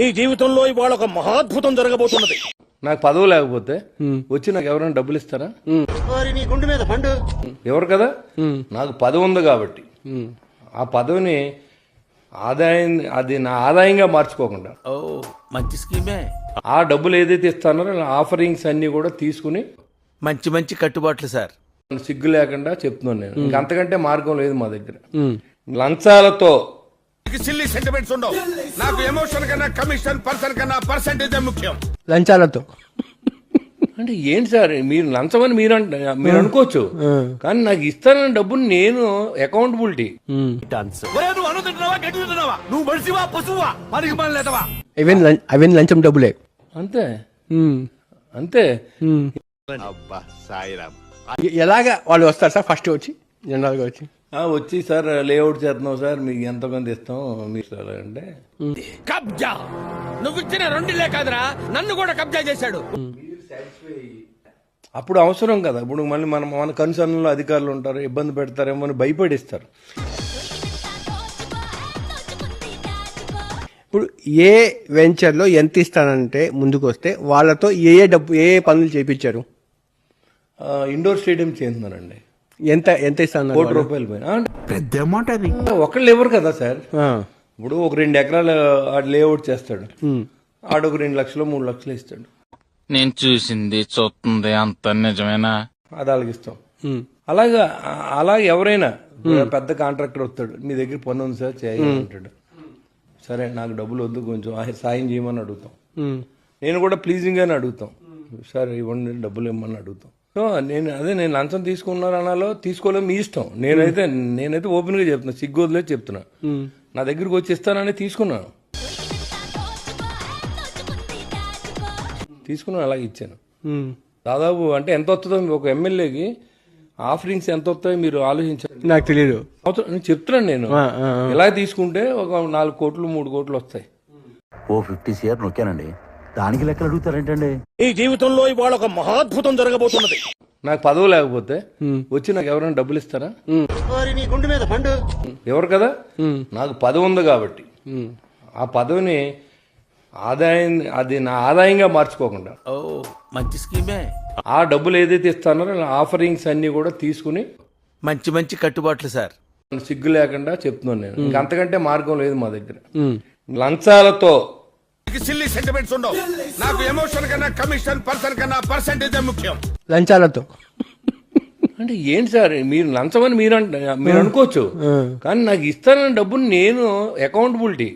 ఈ జీవితంలో ఇవాళ ఒక మహాద్భుతం జరగబోతున్నది. నాకు పదవి లేకపోతే వచ్చి నాకు ఎవరైనా డబ్బులు ఇస్తారా? నీ గుండె మీద పండు. ఎవరు కదా? నాకు పదవి ఉంది కాబట్టి. ఆ పదవిని ఆదాయం అది నా ఆదాయంగా మార్చుకోకుండా. ఓ మంచి స్కీమే. ఆ డబ్బులు ఏదైతే ఇస్తానో ఆఫరింగ్స్ అన్ని కూడా తీసుకుని మంచి మంచి కట్టుబాట్లు సార్. సిగ్గు లేకుండా చెప్తున్నాను నేను. ఇంక అంతకంటే మార్గం లేదు మా దగ్గర. లంచాలతో సిల్లీ సెంటిమెంట్స్ ఉండవు. నాకు ఎమోషన్ కన్నా కమిషన్ పర్సన్ కన్నా పర్సెంటేజ్ ముఖ్యం. లంచాలతో. అంటే ఏంటి సార్ మీరు లంచమని మీరు అంట మీరు అనుకోవచ్చు. కానీ నాకు ఇస్తానన్న డబ్బుని నేను అకౌంటబిలిటీ అవన్నీ లంచం డబ్బులే. అంతే. అంతే. అబ్బా సాయిరామ్ ఎ- ఎలాగా వాళ్ళు వస్తారు సార్ ఫస్ట్ వచ్చి జనరల్గా వచ్చి? వచ్చి సార్ లేఅవుట్ చేస్తున్నాం సార్ మీకు ఎంతమంది ఇస్తాం? మీకు సార్ అంటే? కబ్జా! నువ్వు ఇచ్చిన రెండిలే కాదురా నన్ను కూడా కబ్జా చేశాడు. అప్పుడు అవసరం కదా. ఇప్పుడు మళ్ళీ మన మన కన్సర్న్లో అధికారులు ఉంటారు ఇబ్బంది పెడతారేమో అని భయపడిస్తారు. ఇప్పుడు ఏ వెంచర్లో ఎంత ఇస్తానంటే ముందుకు వస్తే వాళ్ళతో ఏ ఏ డబ్బు ఏ ఏ పనులు చేయించారు ఆ, ఇండోర్ స్టేడియం చేస్తున్నారండి. ఎంత ఎంత ఇస్తాను కోటి రూపాయలు పైన పెద్ద అమౌంట్ అది. ఒకళ్ళు ఎవరు కదా సార్. ఇప్పుడు ఒక రెండు ఎకరాలు ఆడు లేఅవుట్ చేస్తాడు. ఆడు ఒక రెండు లక్షలు మూడు లక్షలు ఇస్తాడు. నేను చూసింది చూస్తుంది అంత నిజమేనా? అది ఇస్తాం అలాగా అలా ఎవరైనా పెద్ద కాంట్రాక్టర్ వస్తాడు మీ దగ్గర పని ఉంది సార్ చేయాలంటాడు సరే నాకు డబ్బులు వద్దు కొంచెం ఆ సాయం చేయమని అడుగుతాం. నేను కూడా ప్లీజింగ్ గానే అడుగుతాం. సార్ ఇవ్వండి డబ్బులు ఇవ్వమని అడుగుతాం. సో నేను అదే నేను లంచం తీసుకున్నారు అనాలో తీసుకోలేదు మీ ఇష్టం. నేనైతే నేనైతే ఓపెన్గా చెప్తున్నా సిగ్గు వదిలేదు చెప్తున్నా నా దగ్గరికి వచ్చి ఇస్తానని తీసుకున్నాను. తీసుకున్నాను అలాగే ఇచ్చాను. దాదాపు అంటే ఎంత వస్తుందో ఒక ఎమ్మెల్యేకి ఆఫరింగ్స్ ఎంత వస్తాయో మీరు ఆలోచించారు నాకు తెలియదు అవసరం- నేను చెప్తున్నాను నేను. ఇలా తీసుకుంటే ఒక నాలుగు కోట్లు మూడు కోట్లు వస్తాయి. ఓ ఫిఫ్టీ సిఆర్ నొక్కానండి. దానికి లెక్కలు అడుగుతారేంటండి? ఈ జీవితంలో ఇవాళ ఒక మహాద్భుతం జరగబోతున్నది. నాకు పదవి లేకపోతే వచ్చి నాకు ఎవరైనా డబ్బులు ఇస్తారా? నీ గుండె మీద పండు. ఎవరు కదా? నాకు పదవి ఉంది కాబట్టి. ఆ పదవిని ఆదాయం అది నా ఆదాయంగా మార్చుకోకుండా. ఓ మంచి స్కీమే. ఆ డబ్బులు ఏదైతే ఇస్తానో ఆఫరింగ్స్ అన్ని కూడా తీసుకుని మంచి మంచి కట్టుబాట్లు సార్. సిగ్గు లేకుండా చెప్తున్నాను నేను. ఇంక అంతకంటే మార్గం లేదు మా దగ్గర. లంచాలతో సిల్లీ సెంటిమెంట్స్ ఉండవు. నాకు ఎమోషన్ కన్నా కమిషన్ పర్సన్ కన్నా పర్సెంటేజ్ ముఖ్యం. లంచాలతో. అంటే ఏంటి సార్ మీరు లంచమని మీరు అంట మీరు అనుకోవచ్చు. కానీ నాకు ఇస్తానన్న డబ్బుని నేను అకౌంటబిలిటీ